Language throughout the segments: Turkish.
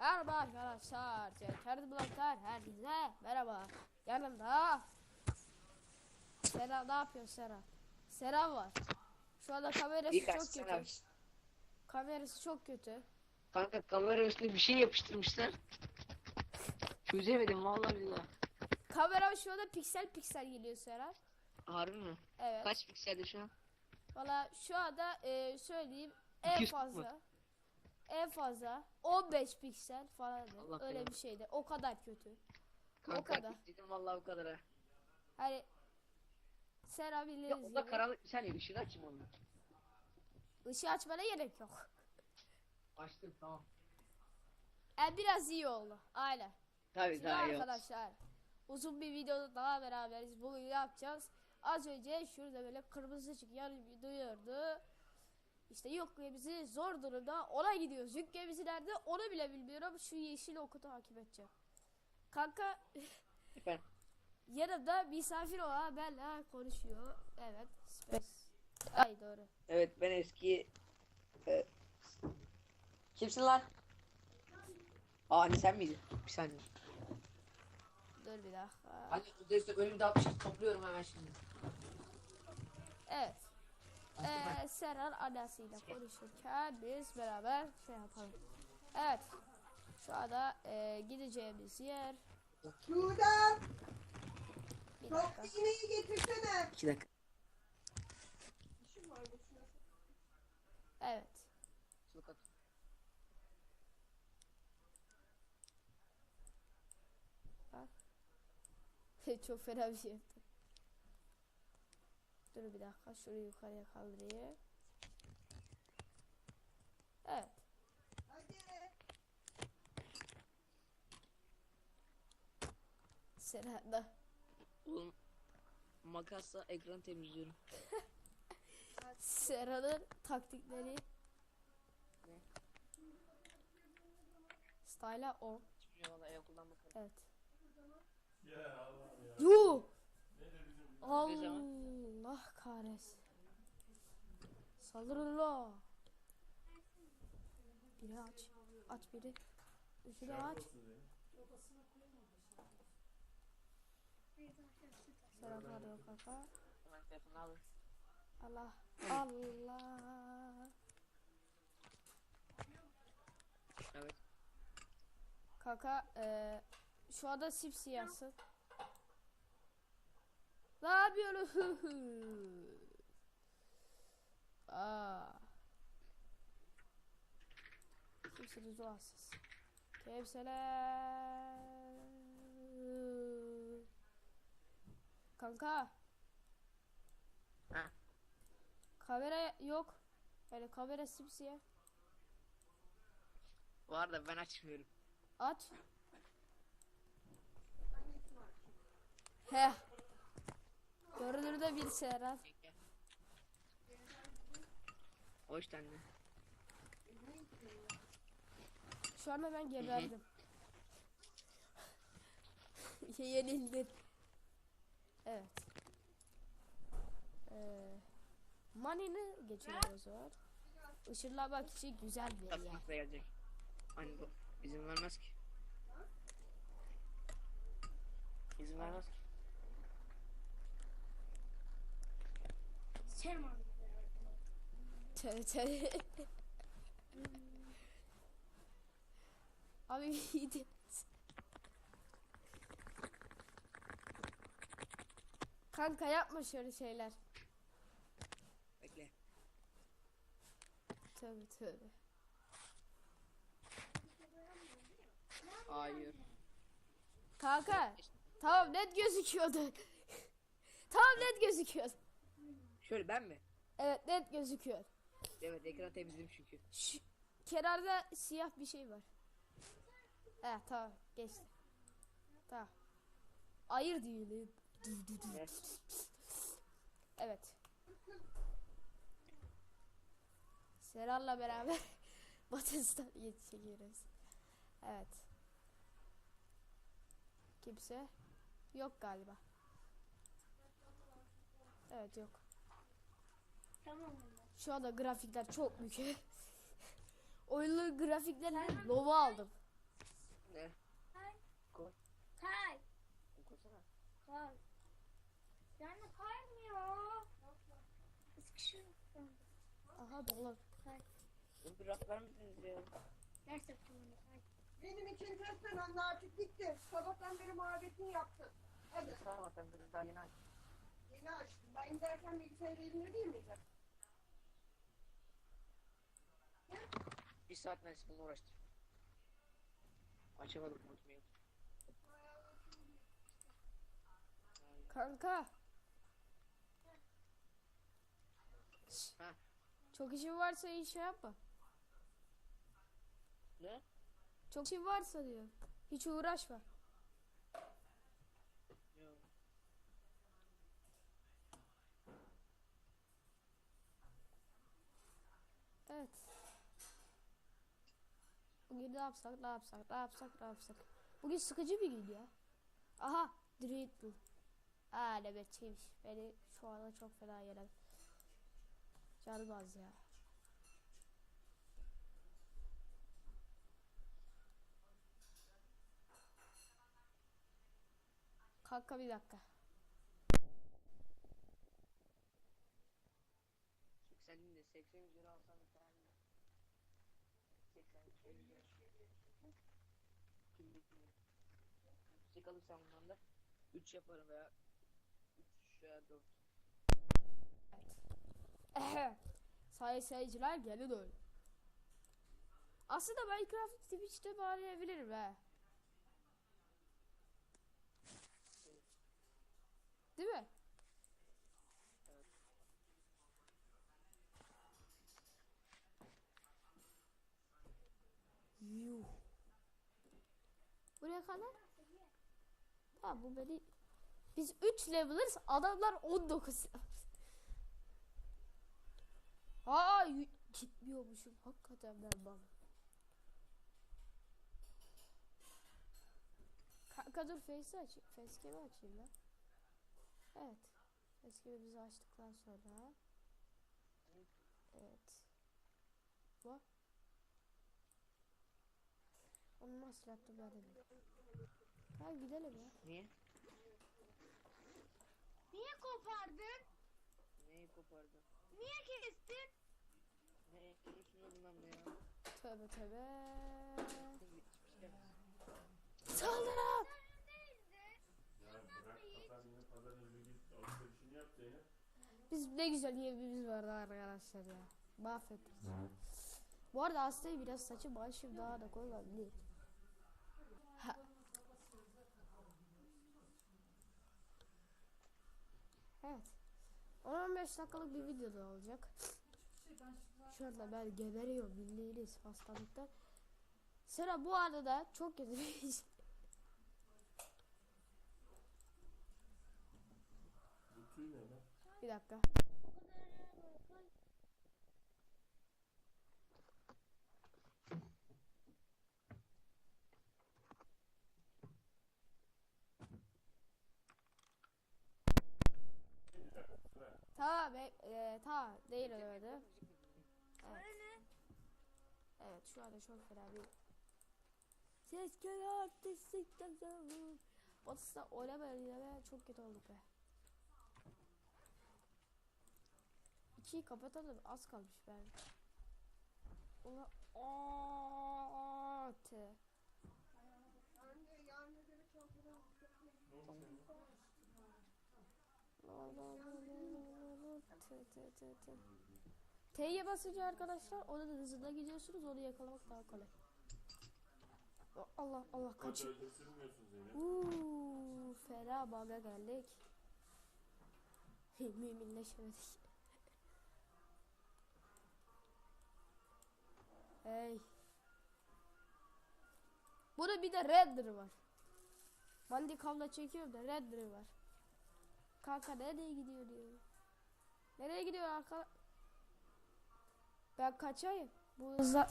Merhaba arkadaşlar. Kendi Bloklar herkese merhaba. Yanımda Sera ne yapıyor Sera? Sera var. Şu anda kamerası İyi çok kötü. abi. Kamerası çok kötü. Kanka kamera üstüne bir şey yapıştırmışlar. Çözemedim vallahi billahi. Kamera şu anda piksel piksel geliyor Sera. Harbi mi? Evet. Kaç pikselde şu an? Valla şu anda e, söyleyeyim en 240 mı? En fazla 15 piksel falan Allah öyle bir şeydi. O kadar kötü. Kanka kadar. dedim vallahi o kadar ha. Hani Sera Ya biliriz o da karanlık bir saniye ışığı açayım onu. Işığı açmana gerek yok. Açtım tamam. E biraz iyi oldu. Aynen. Tabii Şimdi daha iyi oldu. arkadaşlar uzun bir videoda daha beraberiz. Bugün yapacağız. Az önce şurada böyle kırmızı ışık yanıp duyuyordu. İşte yok gemisi zor durumda. Ona gidiyoruz. Yük gemisi nerede onu bile bilmiyorum. Şu yeşil oku takip edeceğim. Kanka Efendim. yanımda misafir olan benle konuşuyor. Evet. Space. Ay doğru. Evet ben eski... E... Kimsin lan? Aa hani sen miydin? Bir saniye. Dur bir dakika. Anne odaysa bölümü dağıtmışım topluyorum hemen şimdi. Evet. Ee, Serhan annesiyle konuşurken biz beraber şey yapalım. Evet. Şu anda e, gideceğimiz yer. Sudan Bir çok dakika. iğneyi getirsene. İki dakika. Evet. At. Çok fena bir şey yaptım. Dur bir dakika. Şurayı yukarıya kaldırayım. Evet. Hadi. Serhan da. Oğlum makasla ekran temizliyorum. Serhan'ın taktikleri. Ne? Style'a 10. Hiçbir valla el kullanmak. Evet. Yuh! Allah kahretsin. Saldırırlar. Biri aç. Aç biri. Üçünü aç. Selam aleyküm kanka. Allah. Allah. Evet. Kanka eee şu anda sipsiyahsın. Ne yapıyorsun? Aa. Kimsiniz duasız. Kimseler. Kanka. Ha. Kamera yok. Yani kamera sipsiyah. Var da ben açmıyorum. Aç. Heh. Görünürde bir Serhat. İşte anne. Şu anda ben geberdim. Yenildin. Evet. Ee, Money'ni geçiyoruz o zaman. Işınlamak için güzel bir yer. Kasmakla gelecek. Anne bu izin vermez ki. İzin vermez ki. Tövbe tövbe. Abi iyiydi. Kanka yapma şöyle şeyler. Bekle. Tövbe tövbe. Hayır. Kanka tamam net gözüküyordu. tamam net gözüküyor. Şöyle ben mi? Evet net gözüküyor. Evet ekran temizledim çünkü. Şu kenarda siyah bir şey var. Evet tamam geçti. Tamam. Ayır diyelim. Evet. Evet. Seral'la beraber Batı'ndan çekiyoruz. Evet. Kimse yok galiba. Evet yok. Şu anda grafikler çok mükemmel. Oyunun grafiklerini lova aldım. Ne? Kay. Koy. Kay. Koysana. Kay. Yani kaymıyor. Sıkışıyorum. Aha dolar. Kay. Bir vermediniz ya. Ders yapıyorum. Kay. Benim için test dönemde artık bitti. Sabahtan beri muhabbetini yaptın. Hadi Tamam sen kızı daha yeni aç. yeni açtım. Ben giderken bilgisayarı elimde değil miydi? Bir saat bununla uğraştım. Açamadım unutmayın. Kanka. Ha. Çok işin varsa iyi şey yapma. Ne? Çok işin varsa diyor. Hiç uğraşma. Yok. Evet. Bugün ne yapsak, ne yapsak, ne yapsak, ne yapsak. Bugün sıkıcı bir gün ya. Aha, Dread bu. Aa nöbetçiymiş. Beni şu anda çok fena yenen. Canım az ya. Kanka bir dakika. 80 de 80 lira alsam bir tane. 80 lira. Kim bilir. Yüksek alırsam bundan da 3 yaparım veya 3 veya 4. Sayın seyirciler gelin öyle. Aslında Minecraft Twitch'te bağlayabilirim he. Değil mi? Yuh. Buraya kadar? Tamam bu beni... Biz 3 level'ız adamlar 19. Aa gitmiyormuşum hakikaten ben bana. Kanka dur face'i aç. Facecam'i açayım ben. Evet. Facecam'imizi açtıktan sonra. Evet. Bu. Onu nasıl yaptım ben de bilmiyorum. Hadi gidelim ya. Niye? Niye kopardın? Neyi kopardın? Niye kestin? Ne ekliyorsun bilmem ne ya. Tövbe tövbe. Saldırın! Ya bırak pazar yine pazar önü git alışverişini yap Zeynep. Biz ne güzel yemeğimiz vardı arkadaşlar ya. Mahvettik. Bu arada hastayım biraz saçım başım daha da koymadım. Ha. Evet. 10-15 dakikalık bir video da olacak. Şu anda ben geberiyorum bildiğiniz hastalıktan. Sıra bu arada çok kötü bir lan? Bir dakika. Tamam, e, e, tamam değil öyle. Evet. Evet şu anda çok fena bir Ses gel artistikten zavur. Batıs'ta oynamayın yine çok kötü olduk be. İkiyi kapatalım az kalmış ben. Ulan Aa, te. Anne yarın ödeme çantadan Te, te, te, te. T'ye basınca arkadaşlar onun hızında gidiyorsunuz onu yakalamak daha kolay. Allah Allah Kaç sürmüyorsun Zeynep? Uuu fena baga geldik. Müminleşemedik. Hey. Burada bir de render var. Bandicam'da çekiyorum da render var. Kanka nereye gidiyor diyor. Nereye gidiyor arka? Ben kaçayım. Bu hızla...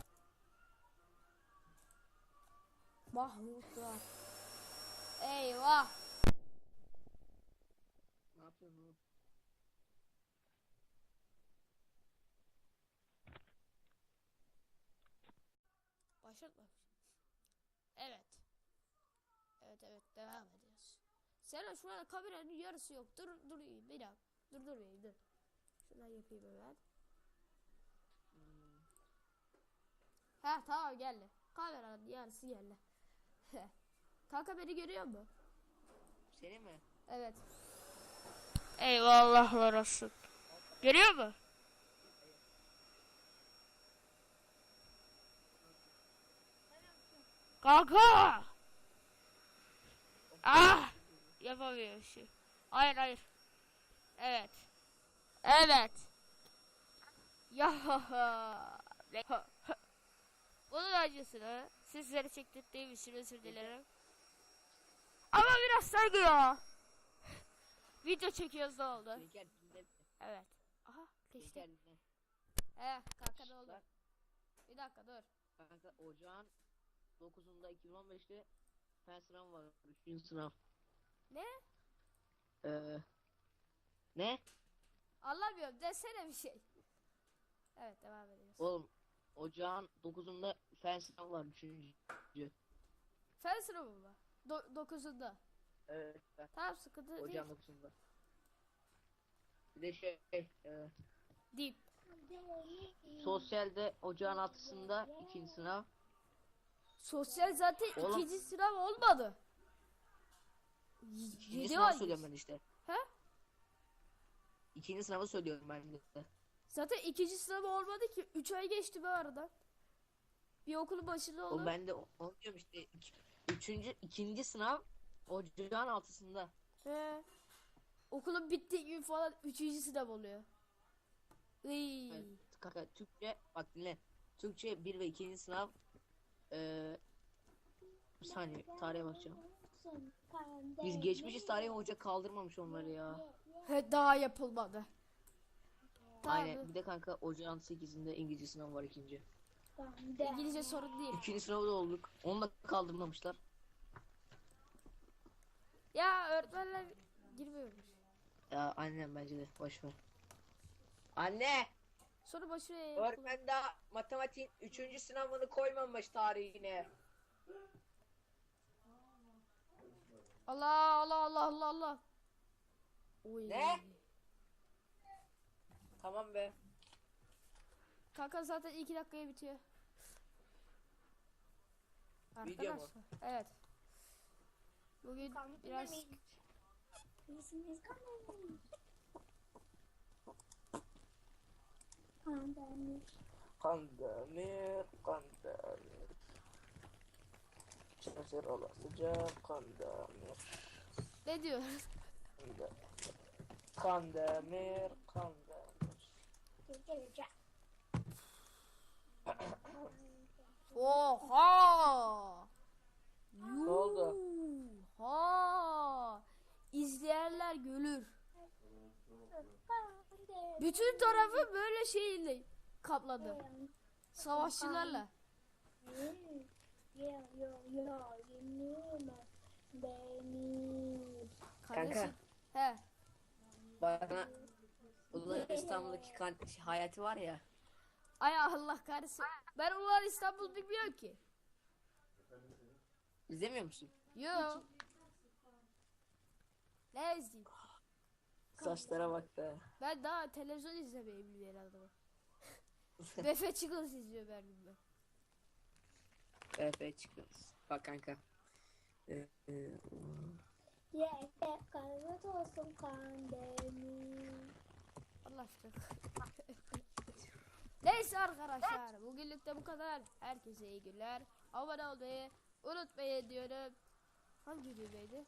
Mahmut var. Eyvah. Ne yapıyorsun oğlum? Başlatma. Evet. Evet evet devam ediyoruz. Selo şu an kameranın yarısı yok. Dur dur bir dakika. Dur dur dur. Şuradan yapayım hemen. Ha tamam geldi. Kameranın yarısı geldi. Kanka beni görüyor mu? Seni mi? Evet. Eyvallah olsun. Görüyor mu? Kanka! Ah! Yapamıyorum şu. Hayır hayır. Evet. Evet. Ya acısını sizlere çektirdiğim için özür dilerim. Ama biraz saygı ya. Video çekiyoruz ne oldu? Evet. Aha geçti. He kanka ne oldu? Bir dakika dur. Kanka ocağın 9'unda 2015'te fen sınavı var. 3. sınav. Ne? Ee, ne? Anlamıyorum desene bir şey. Evet devam ediyoruz. Oğlum ocağın 9'unda fen sınavı var 3. Fen sınavı mı? Do- dokuzunda. Evet. Tamam sıkıntı değil. Ocağın 9'unda. Bir de şey e, Deyip. sosyalde ocağın 6'sında ikinci sınav. Sosyal zaten Oğlum. ikinci sınav olmadı. İkinci Yedi sınavı söylüyorum ben işte. He? İkinci sınavı söylüyorum ben de. Zaten ikinci sınav olmadı ki. Üç ay geçti be aradan. Bir okulun başında O oldu. ben de onu diyorum işte. Üçüncü, ikinci sınav ocağın altısında. He. Okulun bittiği gün falan üçüncü sınav oluyor. Iy. Evet. Kanka Türkçe bak dinle. Türkçe 1 ve 2. sınav eee bir saniye tarihe bakacağım. Biz geçmişiz tarihe hoca kaldırmamış onları ya. He, daha yapılmadı. Aynen bir de kanka ocağın 8'inde İngilizce sınav var ikinci. İngilizce sorun değil. İkinci sınavda olduk. Onu da kaldırmamışlar. Ya öğretmenler girmiyormuş. Ya annem bence de boş ver. Anne! Sonra başına Öğretmen daha matematiğin 3. sınavını koymamış tarihine. Allah Allah Allah Allah Allah. Oy. Ne? Tamam be. Kanka zaten iki dakikaya bitiyor. Video mu? Arkadaşlar. Evet. Bugün biraz Kandemir, kandemir. Çamaşır olasıca kandemir. ne diyor? Kandemir, kandemir. kandemir. Oha! Ne oldu? Ha! İzleyenler görür. Bütün tarafı böyle şeyle kapladı. Savaşçılarla. Kardeşim. He. Bana Ulan İstanbul'daki kan hayatı var ya. Ay Allah kahretsin. Ben ulan İstanbul bilmiyorum ki. İzlemiyor musun? Yo. Ne izleyeyim? Saçlara bak be. Ben daha televizyon izlemeyi bilmiyorum adamı. Befe Chickles izliyor her gün ben. Evet çıkıyoruz. Bak kanka. Ee, e, Allah aşkına. Neyse arkadaşlar bugünlük de bu kadar. Herkese iyi günler. Abone olmayı unutmayın diyorum. Hangi düğmeydi?